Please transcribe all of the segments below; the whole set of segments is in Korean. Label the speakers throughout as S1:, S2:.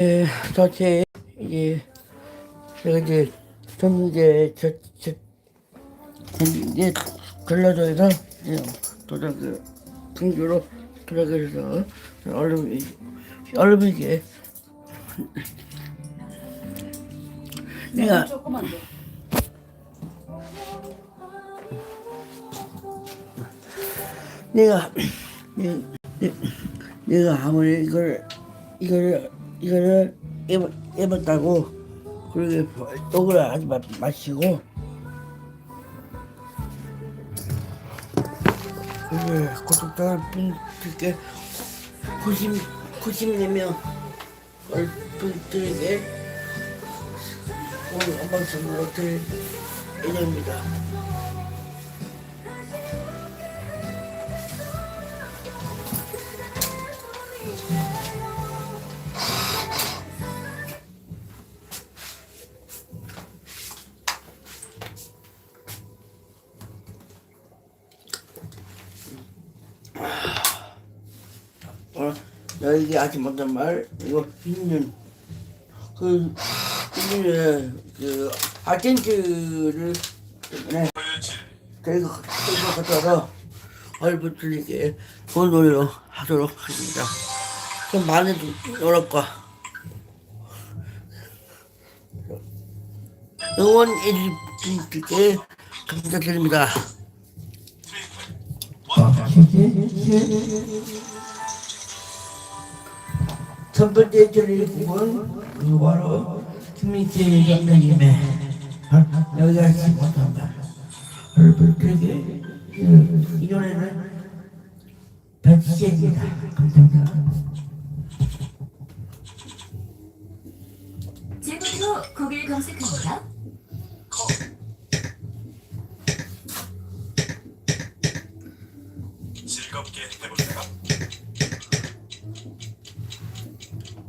S1: 예, 저체 이제 제가 이제 좀 이제 저저 이제 전라도에서 이제 도장 그 등주로 도장해서 얼른 얼른 이게 내가
S2: 조금만 더.
S1: 내가 내가 아무리 이걸 이거를 이거를 입- 입었다고 그렇게 욕을 하지 마, 마시고 이제 구독자 분들께 90 94명 분들에게 오늘 한번 선물로 드릴 예정입니다. 너에게 아직 못한 말 이거 있는 그 있는 그 아텐트를 때문에 저희가 저희가 갖다가 얼굴들에게 좋은 노래로 하도록 하겠습니다. 좀 많은 여러분과 응원해 주신 분들께 감사드립니다. 첫 번째 드릴 곡은 그리고 바로 김민재 장로님의 여기가 못한다. 여러분들에게 이 노래는 배치입니다. 감사합니다.
S3: 지금부터 곡을 검색합니다.
S4: 즐겁게 해볼까?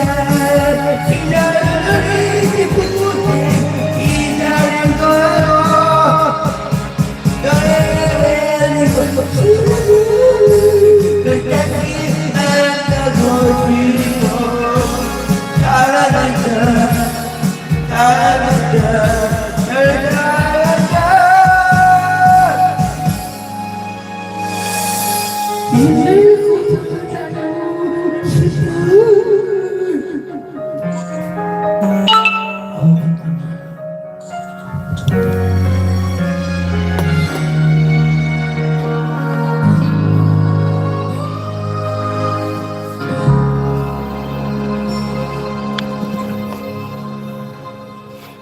S1: Yeah, yeah.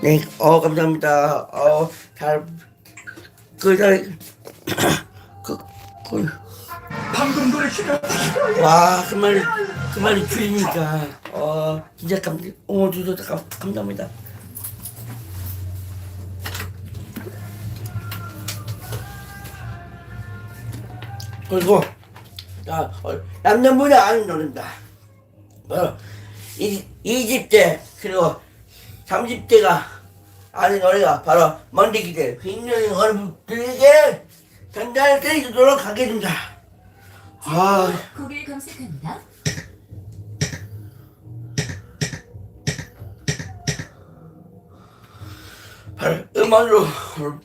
S4: 네, 어 감사합니다. 어, 잘 그잘 그, 그,
S5: 방금 노래 시간
S4: 와, 그 말이 그 말이 줄이니까 어 진짜 감 어, 주셔서 감, 감사합니다. 그리고 자, 어, 남녀분이 아는 노래입니다. 바로 이 20대 그리고 30대가 아는 노래가 바로 먼데 기대 빅년이 여러분들에게 전달을 드리도록 하겠습니다. 아,
S3: 곡을 검색합니다.
S4: 바로 음악으로 여러분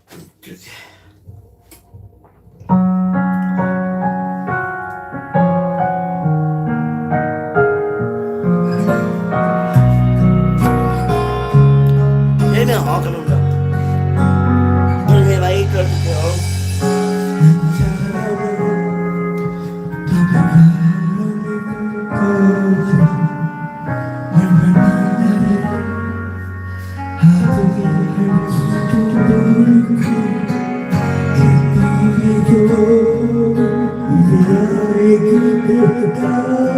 S4: you go.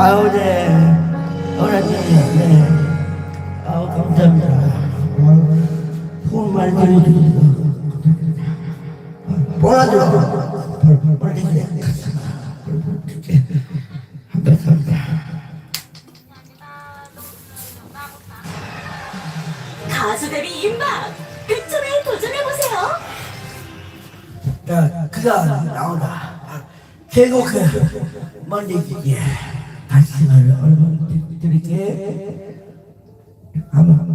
S4: 아유 네 어렸네 네 아우 감사합니다 돈 많이 드려주니까 보라줘
S3: 가수 데뷔 임박! 도전해보세요!
S4: 야, 그가 나온다. 계곡 얼마 드릴게. 한번 한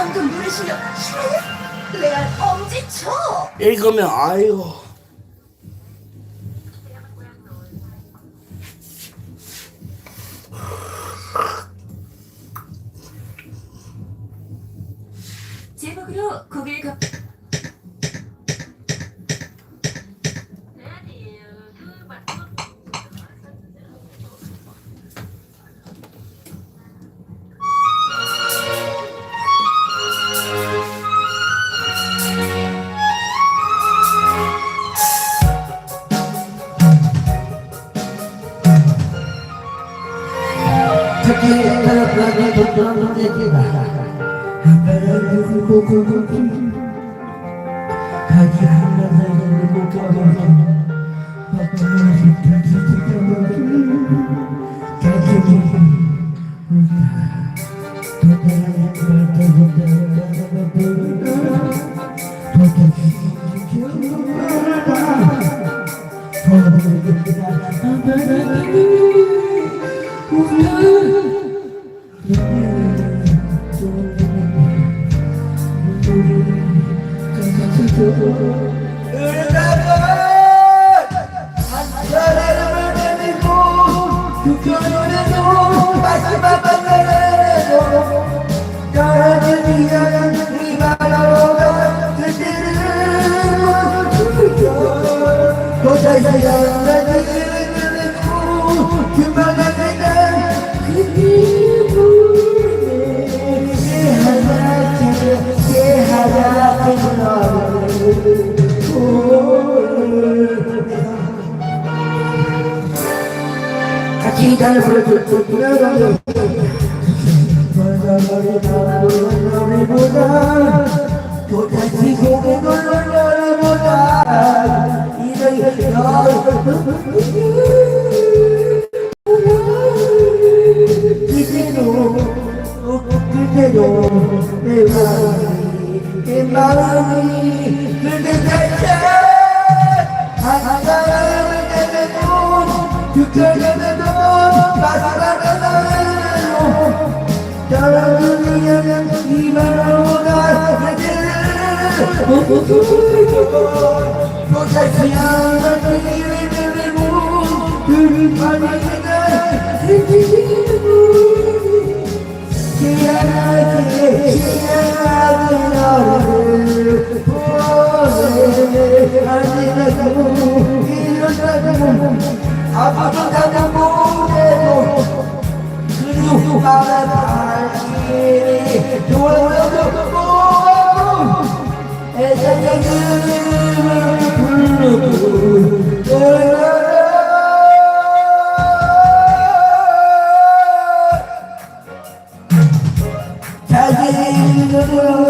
S3: 방금 노래 실력 실화냐? 레알 엄지쳐.
S6: 이거면 아이고
S4: 같이 기타를 불러주면 우리보다 또다시 고개 돌려 너보다 이제 이제도 그때도 내 마음이 내 마음이 그때 살짝 한 사람 그 희한하게 너를 보내 아니라고 이 러다 고 그리고 바라다니 돌아도 보고 애정의 그을 부르고 자기 이름으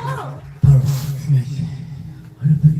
S3: 멋져요.
S6: 그렇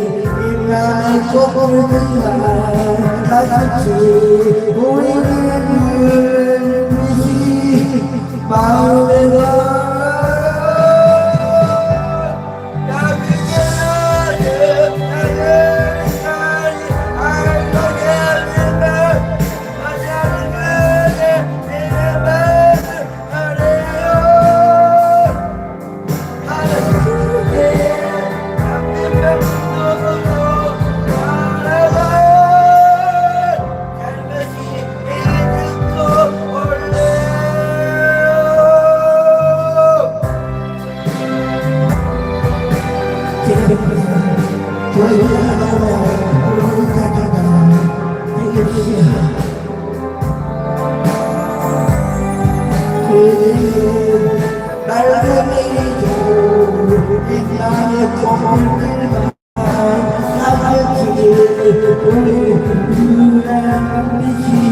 S4: 키 미디어가 같이 우리는 미시 마음에 가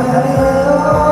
S5: alrededor.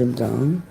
S7: 야버